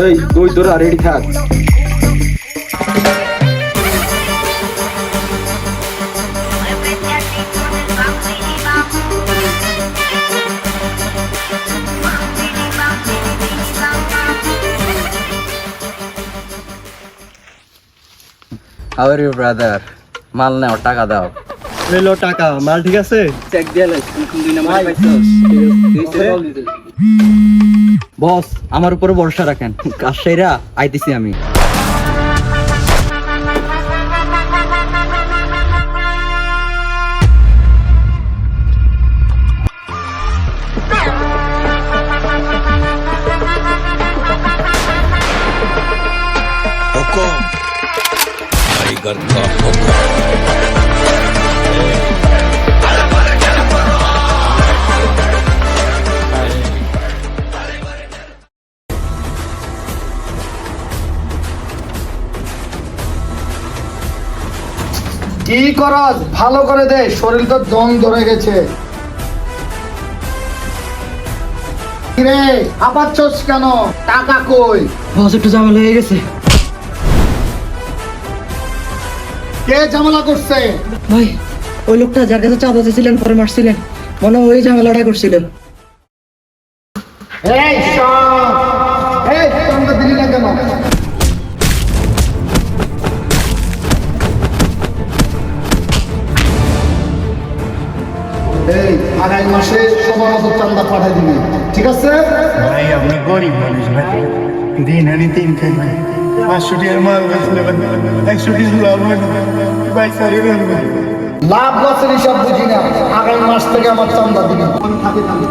এই তুই তোরা রেডি থাক। আর ইউ ব্রাদার মাল নাও টাকা দাও। টাকা মাল ঠিক আছে? চেক বস আমার উপরে ভরসা রাখেন। কাজসাইরা আইতেছি আমি। Got কি করস? ভালো করে দে শরীর তো দম ধরে গেছে। কিরে হাঁপাচ্ছস কেন? টাকা কই? বস একটু ঝামেলা হয়ে গেছে। কে ঝামেলা করছে? ভাই ওই লোকটা যার কাছে চাঁদা চেয়েছিলেন পরে মারছিলেন। মনে ওই ঝামেলাটা করছিলেন এই সব এই তোমরা দিলি না কেন? আগামী মাসে সবার মতো চান্দা পাঠাই দিবি। ঠিক আছে? ভাই আমরা গরিব মানুষ ভাই। দিন আনি তিন খাই। ভাই পাঁচশো টাকার মাল বেচলে একশো লাভ হয় ভাই সারি লাভ লসের হিসাব বুঝি না। আগামী মাস থেকে আমার চান্দা দিবি। থাকি থাকি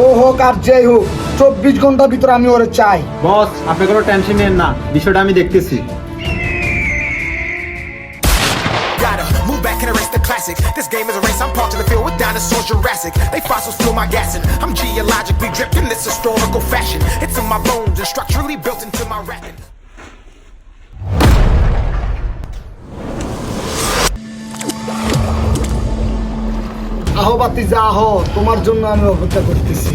ও হোক আর যেই হোক চব্বিশ ঘণ্টার ভিতরে আমি ওরে চাই। বস আপনি কোনো টেনশন নেন না। বিষয়টা আমি দেখতেছি। classic. This game is a race. I'm parked in the field with dinosaurs, Jurassic. They fossils fuel my gassing. I'm geologically dripped in this historical fashion. It's in my bones and structurally built into my rapping. আহো বাতি যা আহো তোমার জন্য আমি অপেক্ষা করতেছি